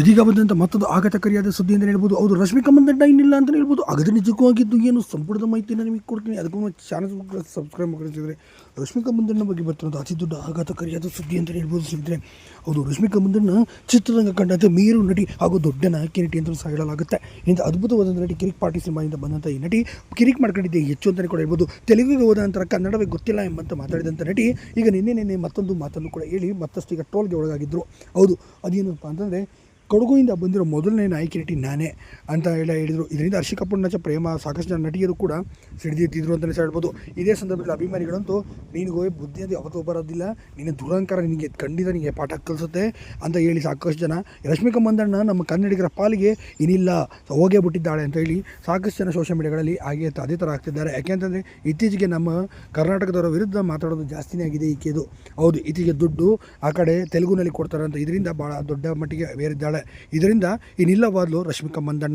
ಇದೀಗ ಬಂದಂಥ ಮತ್ತೊಂದು ಆಘಾತಕಾರಿಯಾದ ಸುದ್ದಿ ಅಂತ ಹೇಳ್ಬೋದು ಅವರು ರಶ್ಮಿಕಾ ಮಂದಣ್ಣ ಇನ್ನಿಲ್ಲ ಅಂತ ಹೇಳ್ಬೋದು. ಅಗದ ನಿಜಕ್ಕೂ ಆಗಿದ್ದು ಏನು? ಸಂಪೂರ್ಣ ಮಾಹಿತಿಯನ್ನು ನಿಮಗೆ ಕೊಡ್ತೀನಿ. ಅದಕ್ಕೂ ಚಾನಲ್ ಸಬ್ಸ್ಕ್ರೈಬ್ ಮಾಡಿದ್ರೆ ರಶ್ಮಿಕಾ ಮಂದಣ್ಣ ಬಗ್ಗೆ ಬರ್ತಿರೋದು ಅತಿ ದೊಡ್ಡ ಆಘಾತಕಾರಿಯಾದ ಸುದ್ದಿ ಅಂತ ಹೇಳ್ಬೋದು ಸ್ನೇಹಿತರೆ. ಹೌದು ರಶ್ಮಿಕಾ ಮಂದಣ್ಣ ಚಿತ್ರರಂಗ ಕಂಡಂತೆ ಮೇರು ನಟಿ ಹಾಗೂ ದೊಡ್ಡ ನಾಯಕಿ ನಟಿ ಅಂತ ಸಹ ಹೇಳಲಾಗುತ್ತೆ. ಇಂಥ ಅದ್ಭುತವಾದ ನಟಿ ಕಿರಿಕ್ ಪಾರ್ಟಿ ಸಿನಿಮಾದಿಂದ ಬಂದಂಥ ಈ ನಟಿ ಕಿರಿಕ್ ಮಾಡ್ಕೊಂಡಿದ್ದೆ ಹೆಚ್ಚು ಅಂತಲೇ ಕೂಡ ಹೇಳ್ಬೋದು. ತೆಲುಗಿಗೆ ಹೋದ ನಂತರ ಕನ್ನಡವೇ ಗೊತ್ತಿಲ್ಲ ಎಂಬಂತ ಮಾತಾಡಿದಂಥ ನಟಿ ಈಗ ನಿನ್ನೆ ನಿನ್ನೆ ಮತ್ತೊಂದು ಮಾತನ್ನು ಕೂಡ ಹೇಳಿ ಮತ್ತಷ್ಟು ಈಗ ಟೋಲ್ಗೆ ಒಳಗಾಗಿದ್ದರು ಹೌದು, ಅದೇನಪ್ಪ ಅಂತಂದರೆ ಕೊಡಗುಯಿಂದ ಬಂದಿರೋ ಮೊದಲನೇ ನಾಯಕಿ ನಟಿ ನಾನೇ ಅಂತ ಹೇಳಿ ಹೇಳಿದರು. ಇದರಿಂದ ಹರ್ಷಿ ಕಪೂರ್ನಚ ಪ್ರೇಮ, ಸಾಕಷ್ಟು ಜನ ನಟಿಯರು ಕೂಡ ಸಿಡಿದಿತ್ತಿದ್ರು ಅಂತಲೇ ಹೇಳ್ಬೋದು. ಇದೇ ಸಂದರ್ಭದಲ್ಲಿ ಅಭಿಮಾನಿಗಳಂತೂ ನಿನಗೆ ಬುದ್ಧಿ ಅಂತ ಯಾವತ್ತೂ ಬರೋದಿಲ್ಲ ನಿನ್ನ ದುರಂಕಾರ ನಿನಗೆ ಖಂಡಿತ ನಿನಗೆ ಪಾಠ ಕಲಿಸುತ್ತೆ ಅಂತ ಹೇಳಿ ಸಾಕಷ್ಟು ಜನ. ರಶ್ಮಿಕಾ ಮಂದಣ್ಣ ನಮ್ಮ ಕನ್ನಡಿಗರ ಪಾಲಿಗೆ ಇನ್ನಿಲ್ಲ ಹೋಗೇ ಬಿಟ್ಟಿದ್ದಾಳೆ ಅಂತ ಹೇಳಿ ಸಾಕಷ್ಟು ಜನ ಸೋಷಿಯಲ್ ಮೀಡಿಯಾಗಳಲ್ಲಿ ಹಾಗೆ ಅದೇ ಥರ ಆಗ್ತಿದ್ದಾರೆ. ಯಾಕೆಂತಂದರೆ ಇತ್ತೀಚೆಗೆ ನಮ್ಮ ಕರ್ನಾಟಕದವರ ವಿರುದ್ಧ ಮಾತಾಡೋದು ಜಾಸ್ತಿನೇ ಆಗಿದೆ ಈಕೆದು ಹೌದು, ಇತ್ತೀಚೆಗೆ ದುಡ್ಡು ಆ ಕಡೆ ತೆಲುಗುನಲ್ಲಿ ಕೊಡ್ತಾರೆ ಅಂತ, ಇದರಿಂದ ಭಾಳ ದೊಡ್ಡ ಮಟ್ಟಿಗೆ ಬೇರಿದ್ದಾಳೆ. ಇದರಿಂದ ಇನ್ನಿಲ್ಲವಾದ್ಲು ರಶ್ಮಿಕಾ ಮಂದಣ್ಣ.